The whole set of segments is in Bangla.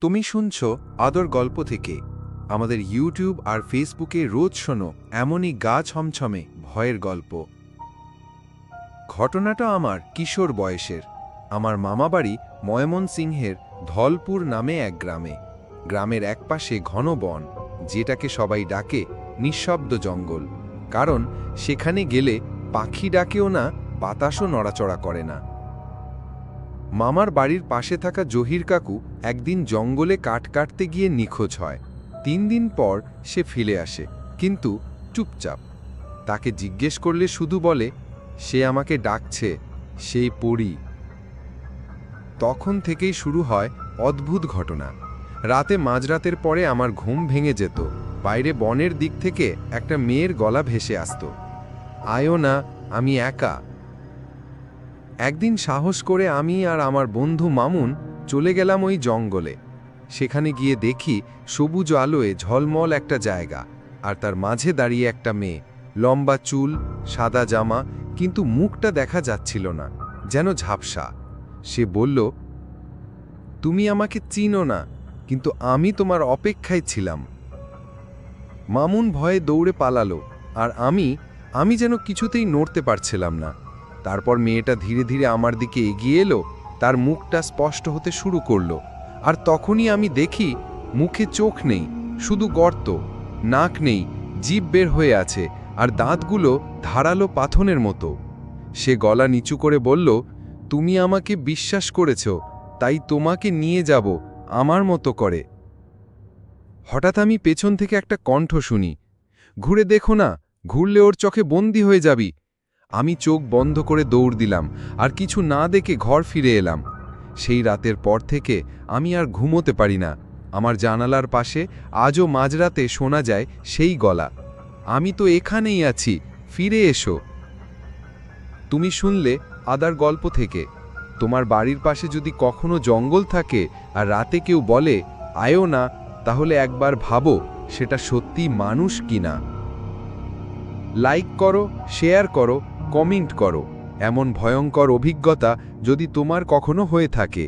তুমি শুনছ আদর গল্প থেকে। আমাদের ইউটিউব আর ফেসবুকে রোজ শোনো এমনই গা ছমছমে ভয়ের গল্প। ঘটনাটা আমার কিশোর বয়সের। আমার মামাবাড়ি ময়মনসিংহের ধলপুর নামে এক গ্রামে। গ্রামের একপাশে ঘন বন, যেটাকে সবাই ডাকে নিঃশব্দ জঙ্গল। কারণ সেখানে গেলে পাখি ডাকেও না, বাতাসও নড়াচড়া করে না। মামার বাড়ির পাশে থাকা জহির কাকু একদিন জঙ্গলে কাঠ কাটতে গিয়ে নিখোঁজ হয়। তিন দিন পর সে ফিরে আসে, কিন্তু চুপচাপ। তাকে জিজ্ঞেস করলে শুধু বলে, সে আমাকে ডাকছে, সেই পড়ি তখন থেকেই শুরু হয় অদ্ভুত ঘটনা। রাতে মাঝরাতের পরে আমার ঘুম ভেঙে যেত। বাইরে বনের দিক থেকে একটা মেয়ের গলা ভেসে আসত। আয়ো না আমি একা। একদিন সাহস করে আমি আর আমার বন্ধু মামুন চলে গেলাম ওই জঙ্গলে। সেখানে গিয়ে দেখি সবুজ আলোয় ঝলমল একটা জায়গা, আর তার মাঝে দাঁড়িয়ে একটা মেয়ে। লম্বা চুল, সাদা জামা, কিন্তু মুখটা দেখা যাচ্ছিল না, যেন ঝাপসা। সে বলল, তুমি আমাকে চিনো না, কিন্তু আমি তোমার অপেক্ষায় ছিলাম। মামুন ভয়ে দৌড়ে পালালো, আর আমি আমি যেন কিছুতেই নড়তে পারছিলাম না। তারপর মেয়েটা ধীরে ধীরে আমার দিকে এগিয়ে এলো, তার মুখটা স্পষ্ট হতে শুরু করল। আর তখনই আমি দেখি মুখে চোখ নেই, শুধু গর্ত, নাক নেই, জিভ বের হয়ে আছে, আর দাঁতগুলো ধারালো পাথনের মতো। সে গলা নিচু করে বলল, তুমি আমাকে বিশ্বাস করেছ, তাই তোমাকে নিয়ে যাব, আমার মতো করে। হঠাৎ আমি পেছন থেকে একটা কণ্ঠ শুনি, ঘুরে দেখো না, ঘুরলে ওর চোখে বন্দি হয়ে যাবি আমি চোখ বন্ধ করে দৌড় দিলাম, আর কিছু না দেখে ঘর ফিরে এলাম। সেই রাতের পর থেকে আমি আর ঘুমোতে পারি না। আমার জানালার পাশে আজও মাঝরাতে শোনা যায় সেই গলা। আমি তো এখানেই আছি, ফিরে এসো। তুমি শুনলে আদার গল্প থেকে, তোমার বাড়ির পাশে যদি কখনো জঙ্গল থাকে আর রাতে কেউ বলে, আয়ো না, তাহলে একবার ভাবো সেটা সত্যি মানুষ কিনা। লাইক করো, শেয়ার করো কমেন্ট করো। এমন ভয়ঙ্কর অভিজ্ঞতা যদি তোমার কখনো হয়ে থাকে।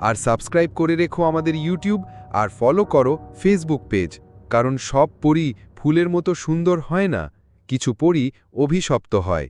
আর সাবস্ক্রাইব করে রেখো আমাদের ইউটিউব আর ফলো করো ফেসবুক পেজ। কারণ সব পরি ফুলের মতো সুন্দর হয় না, কিছু পরি অভিশপ্ত হয়।